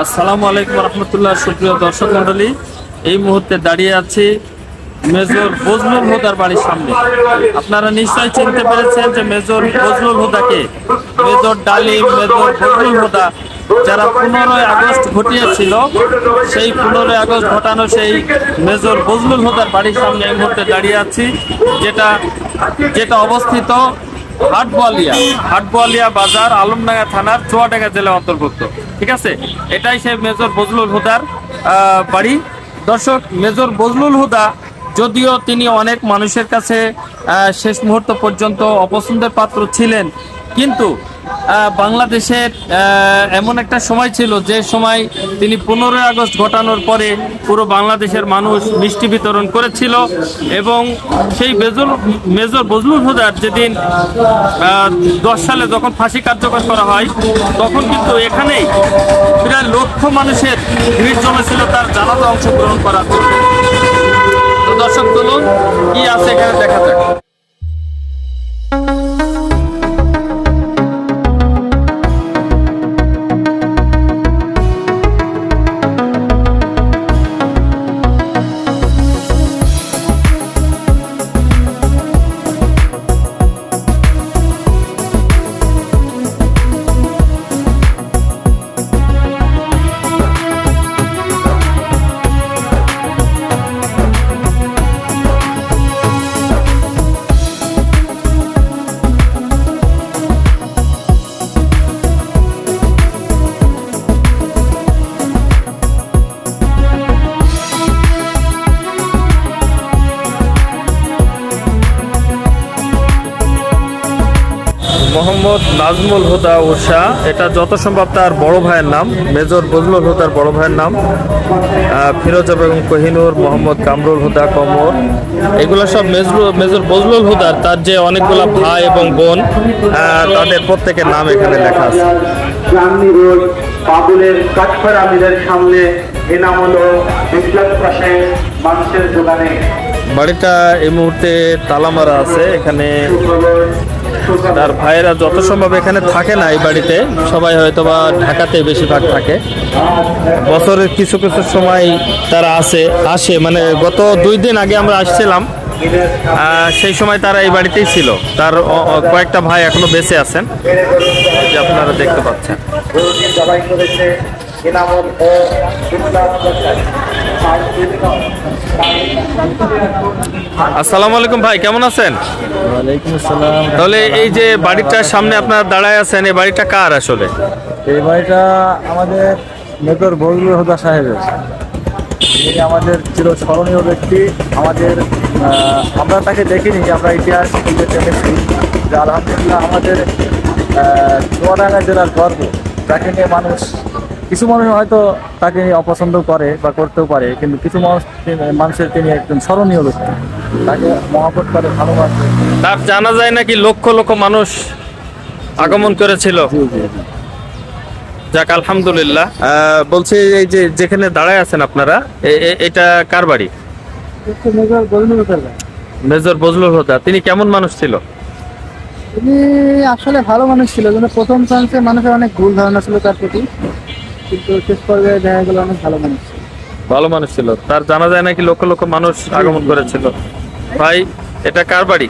আসসালামু আলাইকুম রহমতুল্লাহ, সুপ্রিয় দর্শক মন্ডলী এই মুহূর্তে দাঁড়িয়ে আছি মেজর বজলুল হুদার বাড়ির সামনে। আপনারা নিশ্চয়ই চিনতে পেরেছেন যে মেজর বজলুল হুদাকে মেজর ডালিম, মেজর বজলুল হুদা যারা পনেরোই আগস্ট ঘটিয়েছিল, সেই পনেরোই আগস্ট ঘটানো সেই মেজর বজলুল হুদার বাড়ির সামনে এই মুহূর্তে দাঁড়িয়ে আছি, যেটা যেটা অবস্থিত হাটবোয়ালিয়া হাটবোয়ালিয়া বাজার, আলমডাঙ্গা থানার চুয়াডাঙ্গা জেলা অন্তর্ভুক্ত। ঠিক আছে? এটাই সেই মেজর বজলুল হুদার বাড়ি। দর্শক, মেজর বজলুল হুদা যদিও তিনি অনেক মানুষের কাছে শেষ মুহূর্ত পর্যন্ত অপছন্দের পাত্র ছিলেন, কিন্তু বাংলাদেশের এমন একটা সময় ছিল যে সময় তিনি পনেরোই আগস্ট ঘটানোর পরে পুরো বাংলাদেশের মানুষ মিষ্টি বিতরণ করেছিল এবং সেই বেজুল, মেজর বজলুল হুদার যেদিন দশ সালে যখন ফাঁসি কার্যকর করা হয়, তখন কিন্তু এখানেই প্রায় লক্ষ মানুষের ভিড় জমেছিল তার জানাতে অংশগ্রহণ করার জন্য। দর্শক, চলুন কি আছে এখানে দেখা যাক। মোহাম্মদ নাজমুল হুদা উষা এটা যত সম্ভব তার বড় ভাইয়ের নাম মেজর বজলুল হুদার বড় ভাইয়ের নাম। ফিরোজা বেগম কোহিনুর মোহাম্মদ কামরুল হুদা কমর। এগুলো সব মেজর মেজর বজলুল হুদার তার যে অনেকগুলো ভাই এবং বোন তাদের প্রত্যেকের নাম এখানে লেখা আছে। রোড বাবুলের কাঠফার আমিরের সামনে এনামল বিপ্লব পাশে মানুষের দোকানে বাড়িটা এই মুহূর্তে তালা মারা আছে এখানে তার ভাইয়েরা যত সম্ভব এখানে থাকে না এই বাড়িতে। সবাই হয়তো বা ঢাকাতে বেশিরভাগ থাকে। বছরের কিছু কিছু সময় তারা আসে আসে। মানে গত দুই দিন আগে আমরা আসছিলাম সেই সময় তারা এই বাড়িতেই ছিল। তার কয়েকটা ভাই এখনও বেঁচে আছেন। যে আপনারা দেখতে পাচ্ছেন। আসসালামু আলাইকুম ভাই কেমন আছেন? তাহলে এই যে বাড়িটার সামনে আপনার দাঁড়ায় আছেন এই বাড়িটা কার আসলে? এই বাড়িটা আমাদের মেজর বজলুল হুদা সাহেবের। তিনি আমাদের চিরস্মরণীয় ব্যক্তি। আমাদের আমরা তাকে দেখিনি আমরা ইতিহাস খুঁজে জেনেছি যে আলহামদুলিল্লাহ আমাদের চুয়াডাঙ্গা জেলার গর্ব। তাকে নিয়ে মানুষ কিছু মানুষ হয়তো তাকে অপছন্দ করে বা করতেও পারে কিন্তু কিছু মানুষ মানুষের তিনি একজন স্মরণীয় ব্যক্তি তাকে মহাপত করে ভালোবাসে। তার জানা যায় নাকি লক্ষ লক্ষ মানুষ আগমন করেছিল? যাক আলহামদুলিল্লাহ। বলছি এই যে যেখানে দাঁড়ায় আছেন আপনারা এটা কার বাড়ি। মেজর বজলুল হোদা তিনি কেমন মানুষ ছিল? তিনি আসলে ভালো মানুষ ছিল কিন্তু প্রথম চান্সে মানুষের অনেক ভুল ধারণা ছিল তার প্রতি। কিন্তু শেষ পর্যায়ে দেখা গেল অনেক ভালো মানুষ ছিল। ভালো মানুষ ছিল। তার জানা যায় নাকি লক্ষ লক্ষ মানুষ আগমন করেছিল। ভাই এটা কার বাড়ি?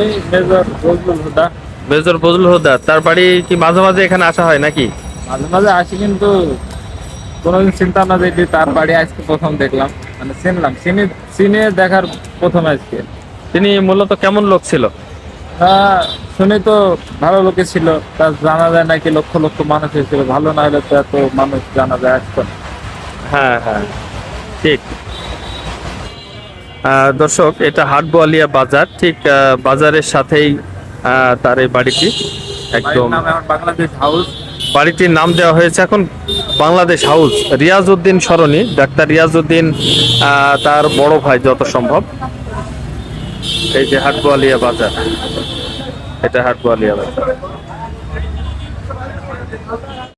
এই মেজর বজলুল হুদা। মেজর বজলুল হোদা। তার বাড়ি কি মাঝে মাঝে এখানে আসা হয় নাকি? মাঝে মাঝে আসি কিন্তু কোনোদিন চিন্তা না যে তার বাড়ি আজকে প্রথম দেখলাম। মানে চিনলাম। চিনে চিনে দেখার প্রথম আজকে। তিনি মূলত কেমন লোক ছিল? শুনে তো ভালো লোকে ছিল। তার জানা যায় নাকি লক্ষ লক্ষ মানুষ হয়েছিল ভালো না হলে তো এত মানুষ জানা যায় আসতো না। হ্যাঁ হ্যাঁ। ঠিক। দর্শক এটা হাটবোয়ালিয়া বাজার। ঠিক বাজারের সাথেই তার এই বাড়িটি। একদম। বাংলাদেশ হাউস। বাড়িটির নাম দেওয়া হয়েছে এখন বাংলাদেশ হাউস। রিয়াজউদ্দিন সরণি। ডাক্তার রিয়াজউদ্দিন আহ, তার বড় ভাই যত সম্ভব। এই যে হাটবোয়ালিয়া বাজার। এটা হাটবোয়ালিয়া বাজার